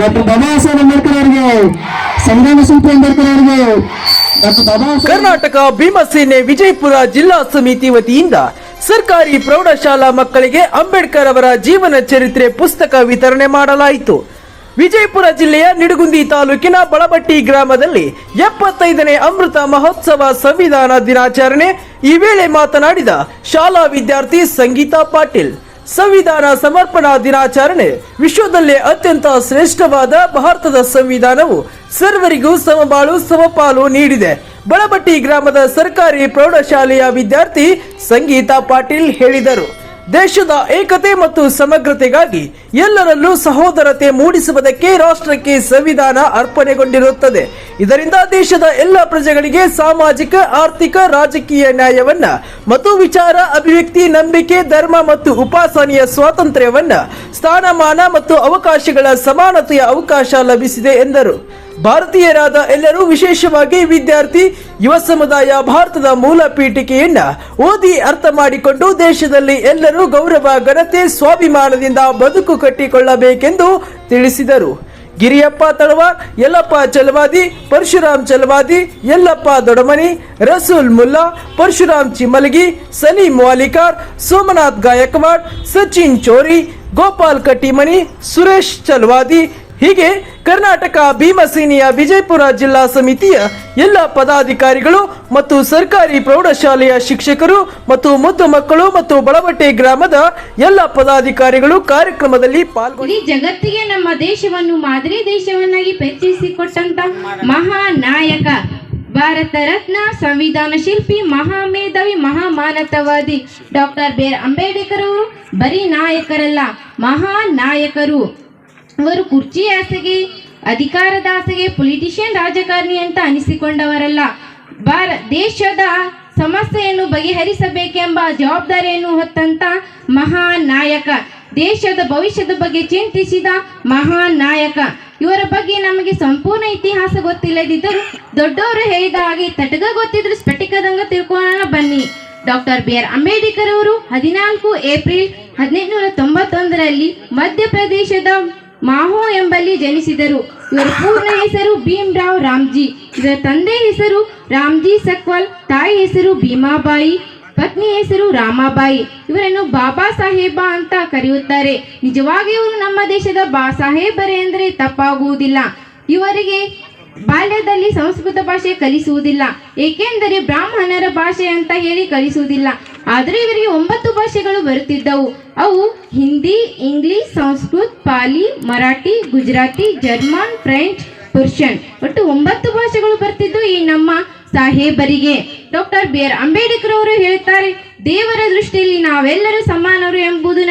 Doctor Baba Saheb Ambedkar ಅವರಿಗೆ ಶಿಲ್ಪಿ ಅಂಬೇಡ್ಕರ್ ಅವರಿಗೆ ಕರ್ನಾಟಕ ಭೀಮಸೇನೆ ವಿಜಯಪುರ ಜಿಲ್ಲಾ ಸಮಿತಿ ವತಿಯಿಂದ ಸರ್ಕಾರಿ ಪ್ರೌಢಶಾಲಾ ಮಕ್ಕಳಿಗೆ ಅಂಬೇಡ್ಕರ್ ಅವರ ಜೀವನ ಚರಿತ್ರೆ ಪುಸ್ತಕ ವಿತರಣೆ ಮಾಡಲಾಯಿತು. ವಿಜಯಪುರ ಜಿಲ್ಲೆಯ ನಿಡಗುಂದಿ ತಾಲೂಕಿನ ಬಳಬಟ್ಟಿ ಗ್ರಾಮದಲ್ಲಿ ಎಪ್ಪತ್ತೈದನೇ ಅಮೃತ ಮಹೋತ್ಸವ ಸಂವಿಧಾನ ದಿನಾಚರಣೆ ಈ ವೇಳೆ ಮಾತನಾಡಿದ ಶಾಲಾ ವಿದ್ಯಾರ್ಥಿ ಸಂಗೀತಾ ಪಾಟೀಲ್. ಸಂವಿಧಾನ ಸಮರ್ಪಣಾ ದಿನಾಚರಣೆ. ವಿಶ್ವದಲ್ಲೇ ಅತ್ಯಂತ ಶ್ರೇಷ್ಠವಾದ ಭಾರತದ ಸಂವಿಧಾನವು ಸರ್ವರಿಗೂ ಸಮಬಾಳು ಸಮಪಾಲು ನೀಡಿದೆ. ಬಳಬಟ್ಟಿ ಗ್ರಾಮದ ಸರ್ಕಾರಿ ಪ್ರೌಢಶಾಲೆಯ ವಿದ್ಯಾರ್ಥಿ ಸಂಗೀತಾ ಪಾಟೀಲ್ ಹೇಳಿದರು. ದೇಶದ ಏಕತೆ ಮತ್ತು ಸಮಗ್ರತೆಗಾಗಿ ಎಲ್ಲರಲ್ಲೂ ಸಹೋದರತೆ ಮೂಡಿಸುವುದಕ್ಕೆ ರಾಷ್ಟ್ರಕ್ಕೆ ಸಂವಿಧಾನ ಅರ್ಪಣೆಗೊಂಡಿರುತ್ತದೆ. ಇದರಿಂದ ದೇಶದ ಎಲ್ಲ ಪ್ರಜೆಗಳಿಗೆ ಸಾಮಾಜಿಕ, ಆರ್ಥಿಕ, ರಾಜಕೀಯ ನ್ಯಾಯವನ್ನ ಮತ್ತು ವಿಚಾರ, ಅಭಿವ್ಯಕ್ತಿ, ನಂಬಿಕೆ, ಧರ್ಮ ಮತ್ತು ಉಪಾಸನೆಯ ಸ್ವಾತಂತ್ರ್ಯವನ್ನ ಸ್ಥಾನಮಾನ ಮತ್ತು ಅವಕಾಶಗಳ ಸಮಾನತೆಯ ಅವಕಾಶ ಲಭಿಸಿದೆ ಎಂದರು. ಭಾರತೀಯರಾದ ಎಲ್ಲರೂ ವಿಶೇಷವಾಗಿ ವಿದ್ಯಾರ್ಥಿ ಯುವ ಸಮುದಾಯ ಭಾರತದ ಮೂಲ ಪೀಠಿಕೆಯನ್ನ ಓದಿ ಅರ್ಥ ಮಾಡಿಕೊಂಡು ದೇಶದಲ್ಲಿ ಎಲ್ಲರೂ ಗೌರವ, ಘನತೆ, ಸ್ವಾಭಿಮಾನದಿಂದ ಬದುಕು ಕಟ್ಟಿಕೊಳ್ಳಬೇಕೆಂದು ತಿಳಿಸಿದರು. ಗಿರಿಯಪ್ಪ ತಳವಾರ್, ಯಲ್ಲಪ್ಪ ಚಲವಾದಿ, ಪರಶುರಾಮ್ ಚಲವಾದಿ, ಯಲ್ಲಪ್ಪ ದೊಡಮನಿ, ರಸೂಲ್ ಮುಲ್ಲಾ, ಪರಶುರಾಮ್ ಚಿಮಲಗಿ ಸಲೀಂ ವಾಲಿಕಾರ್, ಸೋಮನಾಥ್ ಗಾಯಕ್ವಾಡ್, ಸಚಿನ್ ಚೋರಿ, ಗೋಪಾಲ್ ಕಟ್ಟಿಮನಿ, ಸುರೇಶ್ ಚಲವಾದಿ ಹೀಗೆ ಕರ್ನಾಟಕ ಭೀಮಸೇನೆಯ ವಿಜಯಪುರ ಜಿಲ್ಲಾ ಸಮಿತಿಯ ಎಲ್ಲ ಪದಾಧಿಕಾರಿಗಳು ಮತ್ತು ಸರ್ಕಾರಿ ಪ್ರೌಢಶಾಲೆಯ ಶಿಕ್ಷಕರು ಮತ್ತು ಮುದ್ದು ಮಕ್ಕಳು ಮತ್ತು ಬಳಬಟ್ಟೆ ಗ್ರಾಮದ ಎಲ್ಲ ಪದಾಧಿಕಾರಿಗಳು ಕಾರ್ಯಕ್ರಮದಲ್ಲಿ ಪಾಲ್ಗೊಂಡು ಜಗತ್ತಿಗೆ ನಮ್ಮ ದೇಶವನ್ನು ಮಾದರಿ ದೇಶವನ್ನಾಗಿ ಪರಿಚಯಿಸಿಕೊಟ್ಟಂತ ಮಹಾನಾಯಕ, ಭಾರತ ರತ್ನ, ಸಂವಿಧಾನ ಶಿಲ್ಪಿ, ಮಹಾಮೇಧಾವಿ, ಮಹಾಮಾನತವಾದಿ ಡಾಕ್ಟರ್ ಬಿ ಆರ್ ಅಂಬೇಡ್ಕರ್ ಅವರು ಬರೀ ನಾಯಕರಲ್ಲ, ಮಹಾನಾಯಕರು. ಅವರು ಕುರ್ಚಿ ಆಸೆಗೆ ಅಧಿಕಾರದ ಆಸೆಗೆ ಪೊಲಿಟಿಷಿಯನ್ ರಾಜಕಾರಣಿ ಅಂತ ಅನಿಸಿಕೊಂಡವರಲ್ಲ. ಭಾರ, ದೇಶದ ಸಮಸ್ಯೆಯನ್ನು ಬಗೆಹರಿಸಬೇಕೆಂಬ ಜವಾಬ್ದಾರಿಯನ್ನು ಹೊತ್ತಂತ ಮಹಾನ್ ನಾಯಕ ದೇಶದ ಭವಿಷ್ಯದ ಬಗ್ಗೆ ಚಿಂತಿಸಿದ ಮಹಾನ್ ನಾಯಕ ಇವರ ಬಗ್ಗೆ ನಮಗೆ ಸಂಪೂರ್ಣ ಇತಿಹಾಸ ಗೊತ್ತಿಲ್ಲದಿದ್ದರೂ ದೊಡ್ಡವರು ಹೇಳಿದ ಹಾಗೆ ತಟಗ ಗೊತ್ತಿದ್ರು ಸ್ಫಟಿಕದಂಗ ತಿಳ್ಕೊಳ್ಳೋಣ ಬನ್ನಿ. ಡಾಕ್ಟರ್ ಬಿ ಆರ್ ಅಂಬೇಡ್ಕರ್ ಅವರು ಹದಿನಾಲ್ಕು ಏಪ್ರಿಲ್ ಹದಿನೆಂಟುನೂರ ತೊಂಬತ್ತೊಂದರಲ್ಲಿ ಮಧ್ಯಪ್ರದೇಶದ ಮಾಹೋ ಎಂಬಲ್ಲಿ ಜನಿಸಿದರು. ಇವರ ಪೂರ್ಣ ಹೆಸರು ಭೀಮರಾವ್ ರಾಮ್ಜಿ. ಇವರ ತಂದೆ ಹೆಸರು ರಾಮ್ಜಿ ಸಕ್ವಾಲ್, ತಾಯಿ ಹೆಸರು ಭೀಮಾಬಾಯಿ, ಪತ್ನಿ ಹೆಸರು ರಾಮಾಬಾಯಿ. ಇವರನ್ನು ಬಾಬಾ ಸಾಹೇಬ ಅಂತ ಕರೆಯುತ್ತಾರೆ. ನಿಜವಾಗಿ ಇವರು ನಮ್ಮ ದೇಶದ ಬಾ ಸಾಹೇಬರೇ ಅಂದರೆ ತಪ್ಪಾಗುವುದಿಲ್ಲ. ಇವರಿಗೆ ಬಾಲ್ಯದಲ್ಲಿ ಸಂಸ್ಕೃತ ಭಾಷೆ ಕಲಿಸುವುದಿಲ್ಲ. ಏಕೆಂದರೆ ಬ್ರಾಹ್ಮಣರ ಭಾಷೆ ಅಂತ ಹೇಳಿ ಕಲಿಸುವುದಿಲ್ಲ. ಆದರೆ ಇವರಿಗೆ ಒಂಬತ್ತು ಭಾಷೆಗಳು ಬರುತ್ತಿದ್ದವು. ಅವು Hindi, English, Sanskrit, Pali, Marathi, Gujarati, German, French, Persian. ಒಟ್ಟು ಒಂಬತ್ತು ಭಾಷೆಗಳು ಬರ್ತಿದ್ದು ಈ ನಮ್ಮ ಸಾಹೇಬರಿಗೆ. ಡಾಕ್ಟರ್ ಬಿ ಆರ್ ಅಂಬೇಡ್ಕರ್ ಅವರು ಹೇಳ್ತಾರೆ, ದೇವರ ದೃಷ್ಟಿಯಲ್ಲಿ ನಾವೆಲ್ಲರೂ ಸಮಾನರು ಎಂಬುದು